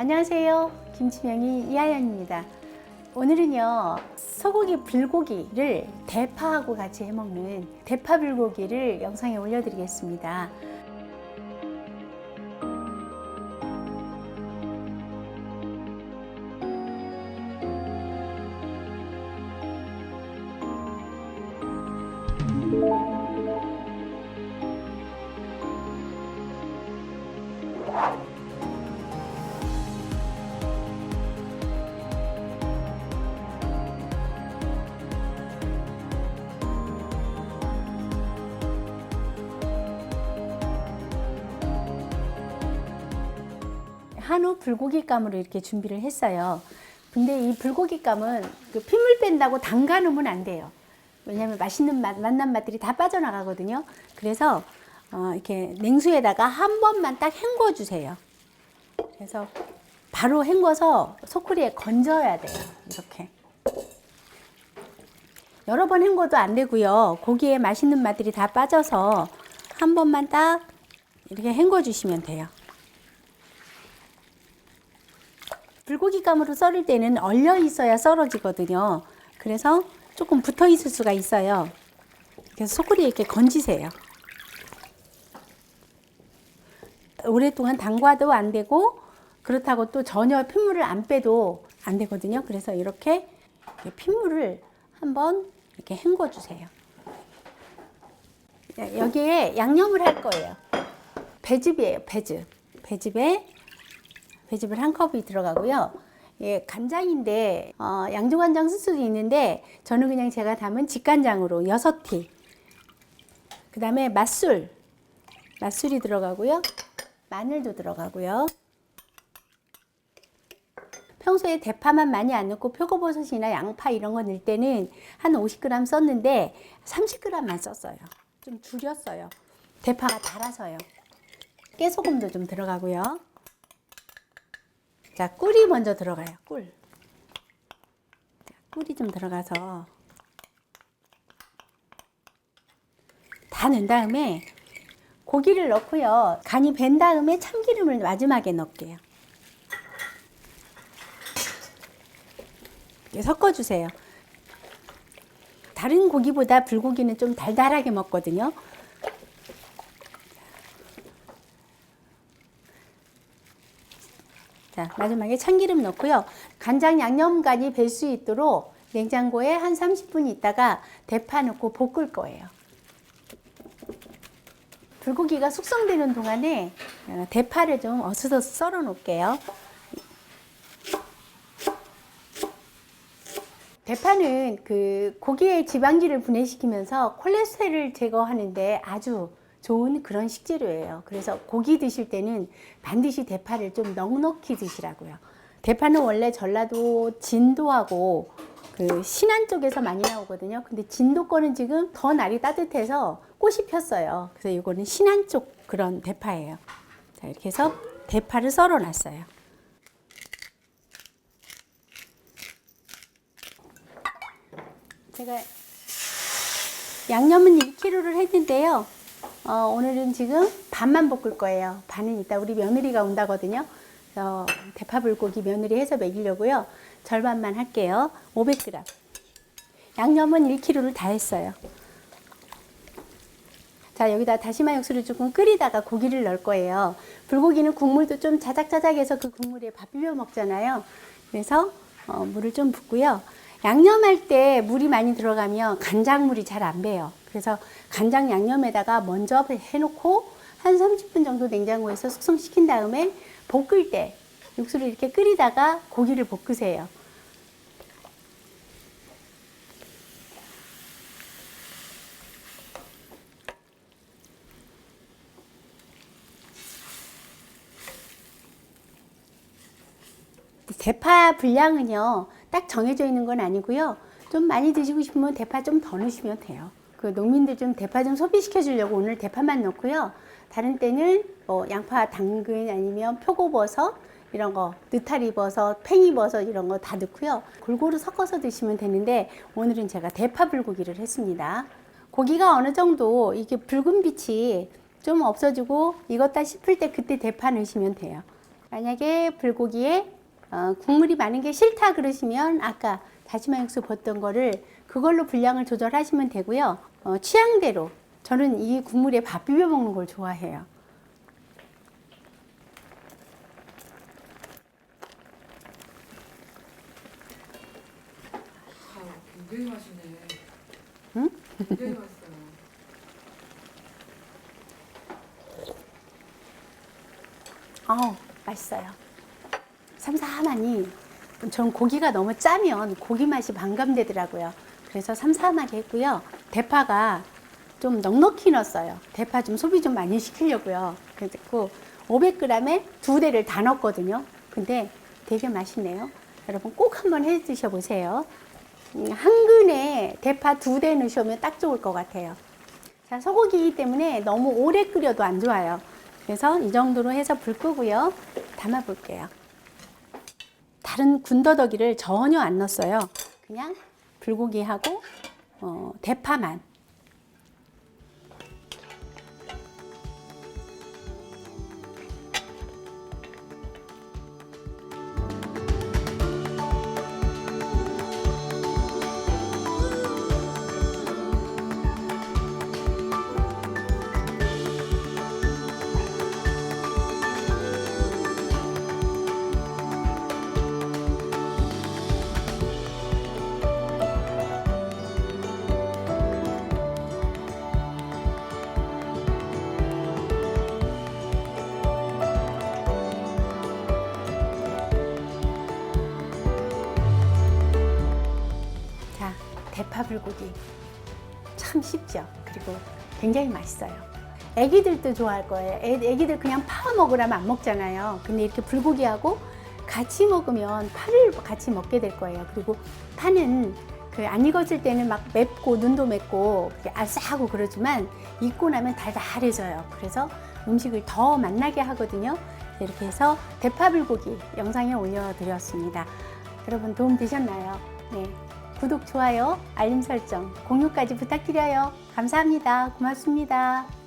안녕하세요. 김치명이 이하연입니다. 오늘은요, 소고기 불고기를 대파하고 같이 해먹는 대파 불고기를 영상에 올려드리겠습니다. 한우 불고기감으로 이렇게 준비를 했어요. 근데 이 불고기감은 그 핏물 뺀다고 담가 놓으면 안 돼요. 왜냐하면 맛있는 맛, 맛난 맛들이 다 빠져나가거든요. 그래서 어, 이렇게 냉수에다가 한 번만 딱 헹궈 주세요. 그래서 바로 헹궈서 소쿠리에 건져야 돼요. 이렇게. 여러 번 헹궈도 안 되고요. 고기에 맛있는 맛들이 다 빠져서 한 번만 딱 이렇게 헹궈 주시면 돼요. 불고기감으로 썰을 때는 얼려 있어야 썰어지거든요. 그래서 조금 붙어 있을 수가 있어요. 그래서 소쿠리에 이렇게 건지세요. 오랫동안 담가도 안 되고 그렇다고 또 전혀 핏물을 안 빼도 안 되거든요. 그래서 이렇게 핏물을 한번 이렇게 헹궈 주세요. 여기에 양념을 할 거예요. 배즙이에요. 배즙. 배즙에 배즙을 한 컵이 들어가고요. 예, 간장인데 어, 양조간장 쓸 수도 있는데 저는 그냥 제가 담은 직간장으로 6티. 그 다음에 맛술. 맛술이 들어가고요. 마늘도 들어가고요. 평소에 대파만 많이 안 넣고 표고버섯이나 양파 이런 거 넣을 때는 한 50g 썼는데 30g만 썼어요. 좀 줄였어요. 대파가 달아서요. 깨소금도 좀 들어가고요. 자, 꿀이 먼저 들어가요. 꿀. 자, 꿀이 좀 들어가서 다 넣은 다음에 고기를 넣고요. 간이 밴 다음에 참기름을 마지막에 넣을게요. 섞어주세요. 다른 고기보다 불고기는 좀 달달하게 먹거든요. 자, 마지막에 참기름 넣고요. 간장 양념간이 뵐수 있도록 냉장고에 한 30분 있다가 대파 넣고 볶을 거예요. 불고기가 숙성되는 동안에 어, 대파를 좀 어슷어슷 썰어 놓을게요. 대파는 그 고기의 지방질을 분해시키면서 콜레스테롤을 제거하는데 아주 좋은 그런 식재료예요. 그래서 고기 드실 때는 반드시 대파를 좀 넉넉히 드시라고요. 대파는 원래 전라도 진도하고 그 신안 쪽에서 많이 나오거든요. 근데 진도 거는 지금 더 날이 따뜻해서 꽃이 폈어요. 그래서 이거는 신안 쪽 그런 대파예요. 자, 이렇게 해서 대파를 썰어 놨어요. 제가 양념은 1kg를 했는데요. 어, 오늘은 지금 반만 볶을 거예요. 반은 이따 우리 며느리가 온다거든요. 그래서 대파 불고기 며느리 해서 먹이려고요. 절반만 할게요. 500g. 양념은 1kg를 다 했어요. 자, 여기다 다시마 육수를 조금 끓이다가 고기를 넣을 거예요. 불고기는 국물도 좀 자작자작해서 그 국물에 밥 비벼 먹잖아요. 그래서 어, 물을 좀 붓고요. 양념할 때 물이 많이 들어가면 간장물이 잘 안 배요. 그래서 간장 양념에다가 먼저 해놓고 한 30분 정도 냉장고에서 숙성시킨 다음에 볶을 때 육수를 이렇게 끓이다가 고기를 볶으세요. 대파 분량은요, 딱 정해져 있는 건 아니고요. 좀 많이 드시고 싶으면 대파 좀 더 넣으시면 돼요. 그 농민들 좀 대파 좀 소비시켜 주려고 오늘 대파만 넣고요. 다른 때는 뭐 양파, 당근 아니면 표고버섯 이런 거, 느타리 버섯, 팽이 버섯 이런 거 다 넣고요. 골고루 섞어서 드시면 되는데 오늘은 제가 대파 불고기를 했습니다. 고기가 어느 정도 이게 붉은 빛이 좀 없어지고 익었다 싶을 때 그때 대파 넣으시면 돼요. 만약에 불고기에 어, 국물이 많은 게 싫다 그러시면 아까 다시마 육수 붓던 거를 그걸로 분량을 조절하시면 되고요. 어, 취향대로 저는 이 국물에 밥 비벼 먹는 걸 좋아해요. 아, 굉장히 맛있네. 응? 굉장히 맛있어요. 어, 맛있어요. 삼삼하니 전 고기가 너무 짜면 고기 맛이 반감되더라고요. 그래서 삼삼하게 했고요. 대파가 좀 넉넉히 넣었어요. 대파 좀 소비 좀 많이 시키려고요. 그래서 500g에 두 대를 다 넣었거든요. 근데 되게 맛있네요. 여러분 꼭 한번 해 드셔 보세요. 음, 한 근에 대파 두 대 넣으시면 딱 좋을 것 같아요. 자, 소고기이기 때문에 너무 오래 끓여도 안 좋아요. 그래서 이 정도로 해서 불 끄고요. 담아 볼게요. 다른 군더더기를 전혀 안 넣었어요. 그냥 불고기하고 어, 대파만. 대파 불고기. 참 쉽죠? 그리고 굉장히 맛있어요. 애기들도 좋아할 거예요. 애, 애기들 그냥 파 먹으라면 안 먹잖아요. 근데 이렇게 불고기하고 같이 먹으면 파를 같이 먹게 될 거예요. 그리고 파는 그 안 익었을 때는 막 맵고 눈도 맵고 알싸하고 그러지만 익고 나면 달달해져요. 그래서 음식을 더 맛나게 하거든요. 이렇게 해서 대파 불고기 영상에 올려드렸습니다. 여러분 도움 되셨나요? 네. 구독, 좋아요, 알림 설정, 공유까지 부탁드려요. 감사합니다. 고맙습니다.